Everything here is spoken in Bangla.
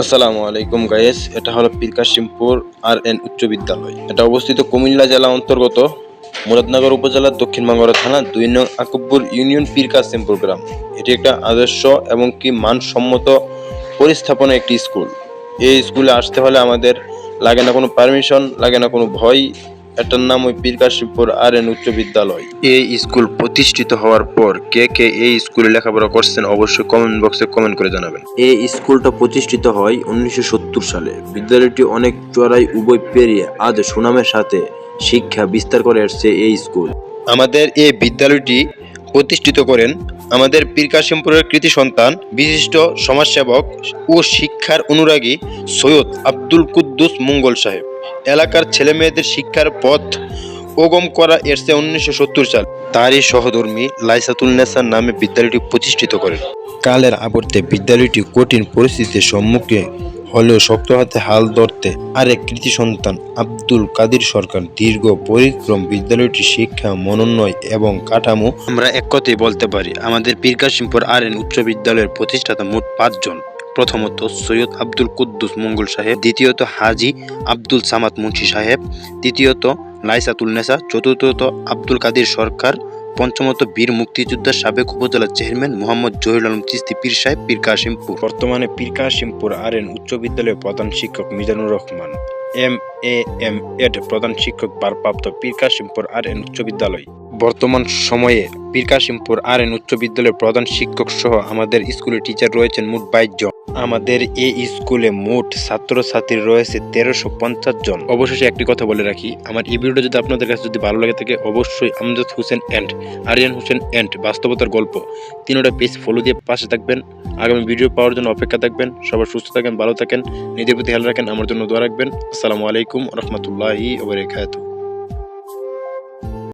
আসসালামু আলাইকুম গায়েস এটা হলো পিরকাশিমপুর আর এন উচ্চ বিদ্যালয়। এটা অবস্থিত কুমিল্লা জেলা অন্তর্গত, মুরাদনগর উপজেলার দক্ষিণ বাঙ্গরা থানা, দুই নং আকুবপুর ইউনিয়ন পিরকাশিমপুর গ্রাম। এটি একটা আদর্শ এবং কি মানসম্মত পরিস্থাপনা একটি স্কুল। এই স্কুলে আসতে হলে আমাদের লাগে না কোনো পারমিশন লাগে না কোনো ভয় এটার নাম ওই পীর কাশিমপুর আর এন উচ্চ বিদ্যালয়। এই স্কুল প্রতিষ্ঠিত হওয়ার পর কে কে এই স্কুলে লেখাপড়া করছেন অবশ্যই কমেন্ট বক্সে কমেন্ট করে জানাবেন। এই স্কুলটা প্রতিষ্ঠিত হয় উনিশশো সত্তর সালে। বিদ্যালয়টি অনেক চড়াই উভয় পেরিয়ে আজ সুনামের সাথে শিক্ষা বিস্তার করে আসছে এই স্কুল। আমাদের এই বিদ্যালয়টি প্রতিষ্ঠিত করেন আমাদের পীরকাশিমপুরের কৃতি সন্তান বিশিষ্ট সমাজসেবক ও শিক্ষার অনুরাগী সৈয়দ আব্দুল কুদ্দুস মঙ্গল সাহেব। এলাকার ছেলে মেয়েদের শিক্ষার পথ ওগম করা এসছে উনিশশো সত্তর সাল। তারই সহধর্মী লাইসাতুল নেসার নামে বিদ্যালয়টি প্রতিষ্ঠিত করেন। কালের আবর্তে বিদ্যালয়টি কঠিন পরিস্থিতির সম্মুখে হলেও শক্ত হাতে হাল ধরতে আরেক কৃতি সন্তান আব্দুল কাদির সরকার দীর্ঘ পরিক্রম বিদ্যালয়টির শিক্ষা মনোনয় এবং কাঠামো আমরা এক কথাই বলতে পারি। আমাদের পীর কাশিমপুর আর এন উচ্চ বিদ্যালয়ের প্রতিষ্ঠাতা মোট পাঁচজন। প্রথমত সৈয়দ আব্দুল কুদ্দুস মঙ্গল সাহেব, দ্বিতীয়ত হাজি আব্দুল সামাদ মুন্সি সাহেব, তৃতীয়ত লাইসাতুল নেসা, চতুর্থত আব্দুল কাদির সরকার, পঞ্চমত বীর মুক্তিযোদ্ধা সাবেক উপজেলা চেয়ারম্যান মোহাম্মদ জহির আলম চিস্তি পীর সাহেব, পীর কাশিমপুর। বর্তমানে পীর কাশিমপুর আর এন উচ্চ বিদ্যালয়ের প্রধান শিক্ষক Mizanur Rahman. M A M Ed প্রধান শিক্ষক, ভারপ্রাপ্ত পীর কাশিমপুর আর এন উচ্চ বিদ্যালয়। বর্তমান সময়ে পীরকাশিমপুর আর এন উচ্চ বিদ্যালয়ের প্রধান শিক্ষক সহ আমাদের স্কুলের টিচার রয়েছেন মোট বাইশ জন। আমাদের এই স্কুলে মোট ছাত্রছাত্রী রয়েছে তেরোশো পঞ্চাশ জন। অবশেষে একটি কথা বলে রাখি, আমার এই ভিডিওটা যদি আপনাদের কাছে যদি ভালো লাগে থাকে, অবশ্যই আমজাদ হোসেন অ্যান্ড আরিয়ান হোসেন অ্যান্ড বাস্তবতার গল্প তিনোটা পেজ ফলো দিয়ে পাশে থাকবেন। আগামী ভিডিও পাওয়ার জন্য অপেক্ষা থাকবেন। সবার সুস্থ থাকেন, ভালো থাকেন, নিজের প্রতি খেয়াল রাখেন, আমার জন্য দোয়া রাখবেন। আসসালামু আলাইকুম, রহমতুল্লাহি ওবরাকাতুহু